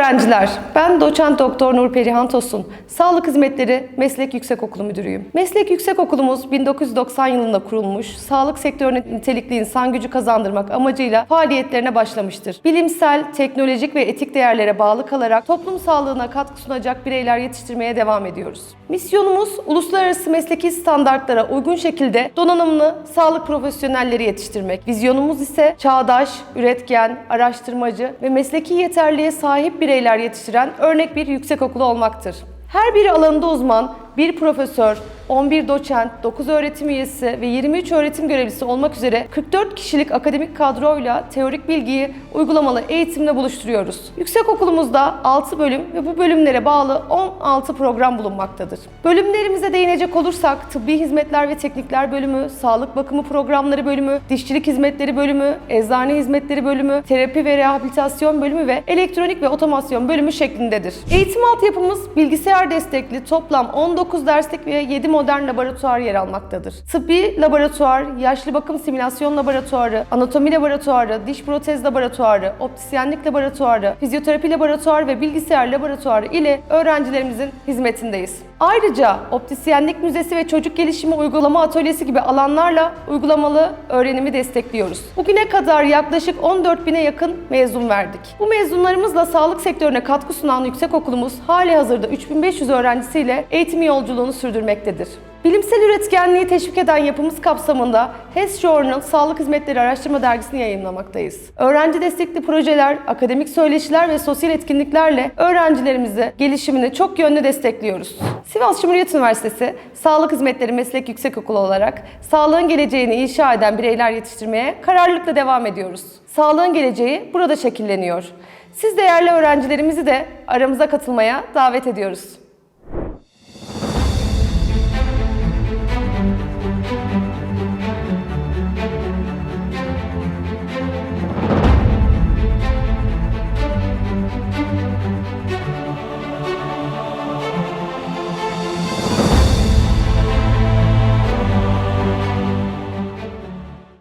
öğrenciler, ben doçent doktor Nur Perihan Tosun. Sağlık Hizmetleri Meslek Yüksekokulu Müdürüyüm. Meslek Yüksekokulumuz 1990 yılında kurulmuş, sağlık sektörüne nitelikli insan gücü kazandırmak amacıyla faaliyetlerine başlamıştır. Bilimsel, teknolojik ve etik değerlere bağlı kalarak toplum sağlığına katkı sunacak bireyler yetiştirmeye devam ediyoruz. Misyonumuz uluslararası mesleki standartlara uygun şekilde donanımlı sağlık profesyonelleri yetiştirmek. Vizyonumuz ise çağdaş, üretken, araştırmacı ve mesleki yeterliğe sahip bireyler yetiştiren örnek bir yüksekokulu olmaktır. Her bir alanında uzman, bir profesör, 11 doçent, 9 öğretim üyesi ve 23 öğretim görevlisi olmak üzere 44 kişilik akademik kadroyla teorik bilgiyi uygulamalı eğitimle buluşturuyoruz. Yüksekokulumuzda 6 bölüm ve bu bölümlere bağlı 16 program bulunmaktadır. Bölümlerimize değinecek olursak tıbbi hizmetler ve teknikler bölümü, sağlık bakımı programları bölümü, dişçilik hizmetleri bölümü, eczane hizmetleri bölümü, terapi ve rehabilitasyon bölümü ve elektronik ve otomasyon bölümü şeklindedir. Eğitim altyapımız bilgisayar destekli toplam 19 derslik ve 7 modern laboratuvar yer almaktadır. Tıbbi laboratuvar, yaşlı bakım simülasyon laboratuvarı, anatomi laboratuvarı, diş protez laboratuvarı, optisyenlik laboratuvarı, fizyoterapi laboratuvarı ve bilgisayar laboratuvarı ile öğrencilerimizin hizmetindeyiz. Ayrıca optisyenlik müzesi ve çocuk gelişimi uygulama atölyesi gibi alanlarla uygulamalı öğrenimi destekliyoruz. Bugüne kadar yaklaşık 14 bine yakın mezun verdik. Bu mezunlarımızla sağlık sektörüne katkı sunan yüksekokulumuz hali hazırda 3500 öğrencisiyle eğitim yolculuğunu sürdürmektedir. Bilimsel üretkenliği teşvik eden yapımız kapsamında HES Journal Sağlık Hizmetleri Araştırma Dergisi'ni yayınlamaktayız. Öğrenci destekli projeler, akademik söyleşiler ve sosyal etkinliklerle öğrencilerimizi gelişimini çok yönlü destekliyoruz. Sivas Cumhuriyet Üniversitesi Sağlık Hizmetleri Meslek Yüksekokulu olarak sağlığın geleceğini inşa eden bireyler yetiştirmeye kararlılıkla devam ediyoruz. Sağlığın geleceği burada şekilleniyor. Siz değerli öğrencilerimizi de aramıza katılmaya davet ediyoruz.